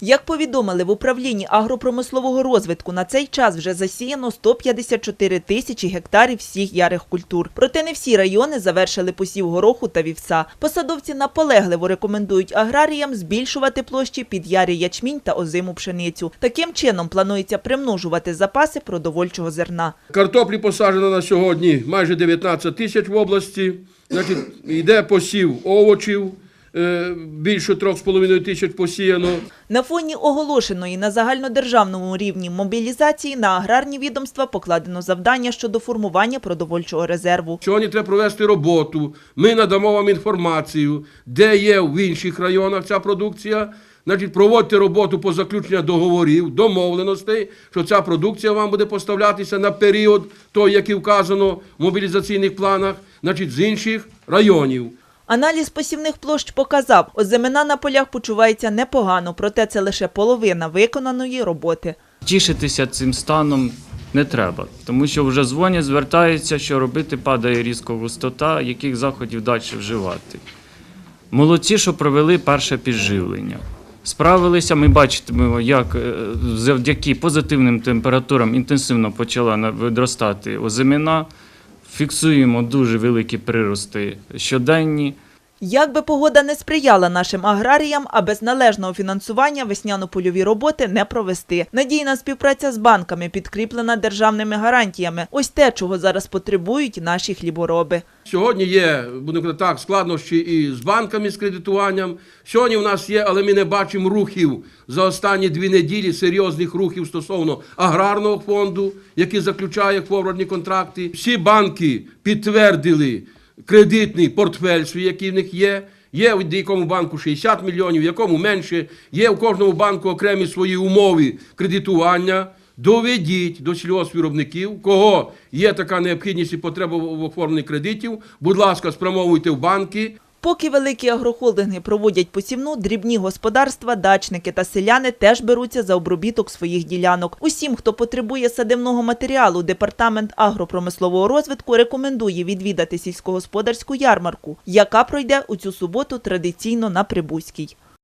Як повідомили в управлінні агропромислового розвитку, на цей час вже засіяно 154 тисячі гектарів всіх ярих культур. Проте не всі райони завершили посів гороху та вівса. Посадовці наполегливо рекомендують аграріям збільшувати площі під ярий ячмінь та озиму пшеницю. Таким чином планується примножувати запаси продовольчого зерна. Картоплі посаджено на сьогодні майже 19 тисяч в області. Значить, йде посів овочів, більше 3,5 тисяч посіяно. На фоні оголошеної на загальнодержавному рівні мобілізації на аграрні відомства покладено завдання щодо формування продовольчого резерву. Сьогодні треба провести роботу. Ми надамо вам інформацію, де є в інших районах ця продукція. Значить, проводьте роботу по заключенню договорів, домовленостей, що ця продукція вам буде поставлятися на період, той, який вказано в мобілізаційних планах, значить, з інших районів. Аналіз посівних площ показав, озимина на полях почувається непогано, проте це лише половина виконаної роботи. Тішитися цим станом не треба, тому що вже дзвонять, звертаються, що робити падає різко густота, яких заходів далі вживати. Молодці, що провели перше підживлення. Справилися, ми бачимо, як е, завдяки позитивним температурам інтенсивно почала відростати озимина. Фіксуємо дуже великі прирости щоденні. Як би погода не сприяла нашим аграріям, а без належного фінансування весняно-польові роботи не провести. Надійна співпраця з банками підкріплена державними гарантіями. Ось те, чого зараз потребують наші хлібороби. Сьогодні є, будемо так, складнощі і з банками, з кредитуванням. Сьогодні в нас є, але ми не бачимо рухів за останні дві неділі, серйозних рухів стосовно аграрного фонду, який заключає форвардні контракти. Всі банки підтвердили кредитний портфель свій, який в них є. Є в якому банку 60 мільйонів, в якому менше. Є в кожному банку окремі свої умови кредитування. Доведіть до сільгоспвиробників, кого є така необхідність і потреба в оформленні кредитів. Будь ласка, спрямовуйте в банки. Поки великі агрохолдинги проводять посівну, дрібні господарства, дачники та селяни теж беруться за обробіток своїх ділянок. Усім, хто потребує садивного матеріалу, департамент агропромислового розвитку рекомендує відвідати сільськогосподарську ярмарку, яка пройде у цю суботу традиційно на Прибузькій.